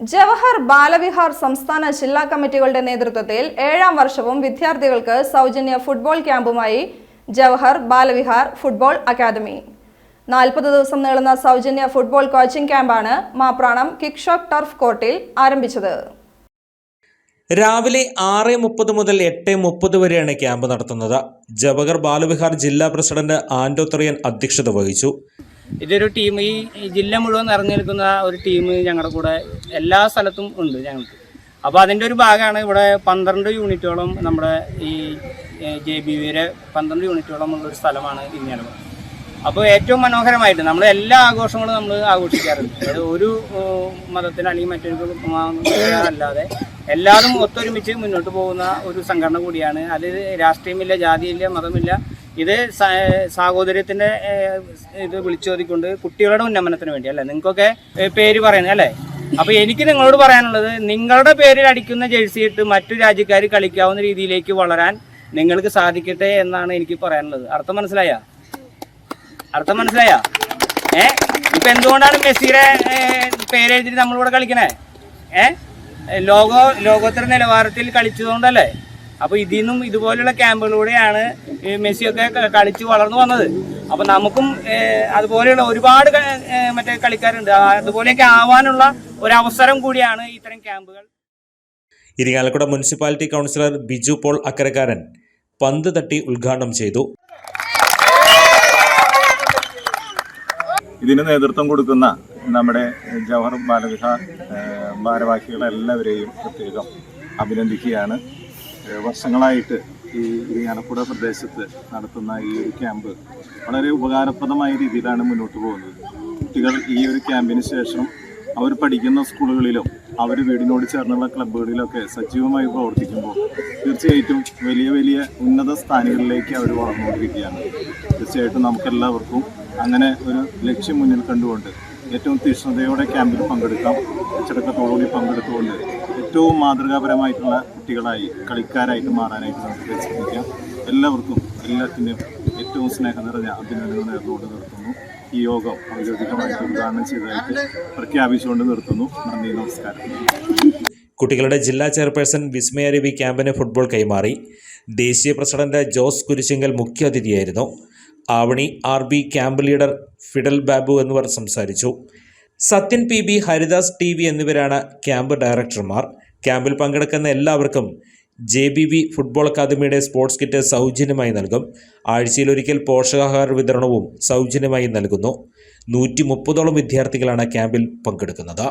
ജവഹർ ബാലവിഹാർ സംസ്ഥാന ജില്ലാ കമ്മിറ്റികളുടെ നേതൃത്വത്തിൽ ഏഴാം വർഷവും വിദ്യാർത്ഥികൾക്ക് സൗജന്യ ഫുട്ബോൾ ക്യാമ്പുമായി ജവഹർ ബാലവിഹാർ ഫുട്ബോൾ അക്കാദമി. നാൽപ്പത് ദിവസം നീളുന്ന സൗജന്യ ഫുട്ബോൾ കോച്ചിംഗ് ക്യാമ്പാണ് മാപ്രാണം കിക്ഷോക് ടർഫ് കോർട്ടിൽ ആരംഭിച്ചത്. രാവിലെ ആറ് മുപ്പത് മുതൽ എട്ട് മുപ്പത് വരെയാണ് ക്യാമ്പ് നടത്തുന്നത്. ജവഹർ ബാലവിഹാർ ജില്ലാ പ്രസിഡന്റ് ആൻഡോ ത്രിയൻ അധ്യക്ഷത വഹിച്ചു. ഇതൊരു ടീം ഈ ജില്ല മുഴുവൻ നിറഞ്ഞു നിൽക്കുന്ന ഒരു ടീം ഞങ്ങളുടെ കൂടെ എല്ലാ സ്ഥലത്തും ഉണ്ട് ഞങ്ങൾക്ക്. അപ്പോൾ അതിന്റെ ഒരു ഭാഗമാണ് ഇവിടെ പന്ത്രണ്ട് യൂണിറ്റോളം നമ്മുടെ ഈ ജെ ബി വിയുടെ പന്ത്രണ്ട് യൂണിറ്റോളം ഉള്ള ഒരു സ്ഥലമാണ് ഇരിഞ്ഞാലക്കുട അപ്പോൾ ഏറ്റവും മനോഹരമായിട്ട് നമ്മൾ എല്ലാ ആഘോഷങ്ങളും നമ്മൾ ആഘോഷിക്കാറുണ്ട്. ഒരു മതത്തിന് അല്ലെങ്കിൽ മറ്റൊരു അല്ലാതെ എല്ലാവരും ഒത്തൊരുമിച്ച് മുന്നോട്ട് പോകുന്ന ഒരു സംഘടന കൂടിയാണ്. അതിൽ രാഷ്ട്രീയമില്ല ജാതിയില്ല മതമില്ല ഇത് സാഹോദര്യത്തിന്റെ വിളിച്ചു ഇത് വിളിച്ചോതിക്കൊണ്ട് കുട്ടികളുടെ ഉന്നമനത്തിന് വേണ്ടി അല്ലേ? നിങ്ങൾക്കൊക്കെ പേര് പറയുന്നത് അല്ലേ? അപ്പൊ എനിക്ക് നിങ്ങളോട് പറയാനുള്ളത് നിങ്ങളുടെ പേരിൽ അടിക്കുന്ന ജേഴ്സി ഇട്ട് മറ്റു രാജ്യക്കാർ കളിക്കാവുന്ന രീതിയിലേക്ക് വളരാൻ നിങ്ങൾക്ക് സാധിക്കട്ടെ എന്നാണ് എനിക്ക് പറയാനുള്ളത്. അർത്ഥം മനസ്സിലായ? അർത്ഥം മനസ്സിലായ? ഏ? ഇപ്പൊ എന്തുകൊണ്ടാണ് മെസ്സിയുടെ പേരെഴുതിട്ട് നമ്മളിവിടെ കളിക്കണേ? ഏ? ലോകോ ലോകോത്തര നിലവാരത്തിൽ കളിച്ചതുകൊണ്ടല്ലേ? അപ്പൊ ഇതിൽ നിന്നും ഇതുപോലുള്ള ക്യാമ്പുകളിലൂടെയാണ് മെസ്സിയൊക്കെ കളിച്ച് വളർന്നു വന്നത്. അപ്പൊ നമുക്കും അതുപോലെയുള്ള ഒരുപാട് മറ്റേ കളിക്കാരുണ്ട്. അതുപോലെയൊക്കെ ആവാനുള്ള ഒരു അവസരം കൂടിയാണ് ഇത്തരം ക്യാമ്പുകൾ. Irinjalakuda municipality councillor Biju Paul Akkarakkaran പന്ത് തട്ടി ഉദ്ഘാടനം ചെയ്തു. ഇതിന് നേതൃത്വം കൊടുക്കുന്ന നമ്മുടെ ജവഹർ ബാലവിഹാർ ഭാരവാഹികളെല്ലാവരെയും പ്രത്യേകം അഭിനന്ദിക്കുകയാണ്. വർഷങ്ങളായിട്ട് ഈ ഇരിങ്ങാലക്കുട പ്രദേശത്ത് നടത്തുന്ന ഈ ഒരു ക്യാമ്പ് വളരെ ഉപകാരപ്രദമായ രീതിയിലാണ് മുന്നോട്ട് പോകുന്നത്. കുട്ടികൾ ഈ ഒരു ക്യാമ്പിന് ശേഷം അവർ പഠിക്കുന്ന സ്കൂളുകളിലും അവർ വീടിനോട് ചേർന്നുള്ള ക്ലബ്ബുകളിലൊക്കെ സജീവമായി പ്രവർത്തിക്കുമ്പോൾ തീർച്ചയായിട്ടും വലിയ വലിയ ഉന്നത സ്ഥാനങ്ങളിലേക്ക് അവർ വളർന്നുകൊണ്ടിരിക്കുകയാണ്. തീർച്ചയായിട്ടും നമുക്കെല്ലാവർക്കും അങ്ങനെ ഒരു ലക്ഷ്യം മുന്നിൽ കണ്ടുകൊണ്ട് ഏറ്റവും തീക്ഷ്ണതയോടെ ക്യാമ്പിൽ പങ്കെടുക്കാം. അച്ചടക്കത്തോടുകൂടി പങ്കെടുത്തുകൊണ്ട് ഏറ്റവും മാതൃകാപരമായിട്ടുള്ള കുട്ടികളായി കളിക്കാരായിട്ട് മാറാനായിട്ട് നമുക്ക് പരിശ്രമിക്കാം. എല്ലാവർക്കും എല്ലാത്തിന്റെയും ഏറ്റവും സ്നേഹം നിറഞ്ഞ അഭിനന്ദനങ്ങൾ നേർന്നുകൊണ്ട് നിർത്തുന്നു. ഈ യോഗം ഔദ്യോഗികമായിട്ട് ഉദ്ഘാടനം ചെയ്തതായിട്ട് പ്രഖ്യാപിച്ചുകൊണ്ട് നിർത്തുന്നു. നന്ദി നമസ്കാരം. കുട്ടികളുടെ ജില്ലാ ചെയർപേഴ്സൺ വിസ്മയ രവി ക്യാമ്പിന് ഫുട്ബോൾ കൈമാറി. ദേശീയ president Jose Kurisingal മുഖ്യാതിഥിയായിരുന്നു Avani R B camp leader Fidel Babu എന്നിവർ സംസാരിച്ചു. Sathyan P B Haridas T V എന്നിവരാണ് ക്യാമ്പ് ഡയറക്ടർമാർ. ക്യാമ്പിൽ പങ്കെടുക്കുന്ന എല്ലാവർക്കും ജെ ബി വി ഫുട്ബോൾ അക്കാദമിയുടെ സ്പോർട്സ് കിറ്റ് സൗജന്യമായി നൽകും. ആഴ്ചയിലൊരിക്കൽ പോഷകാഹാര വിതരണവും സൗജന്യമായി നൽകുന്നു. നൂറ്റി മുപ്പതോളം വിദ്യാർത്ഥികളാണ് ക്യാമ്പിൽ പങ്കെടുക്കുന്നത്.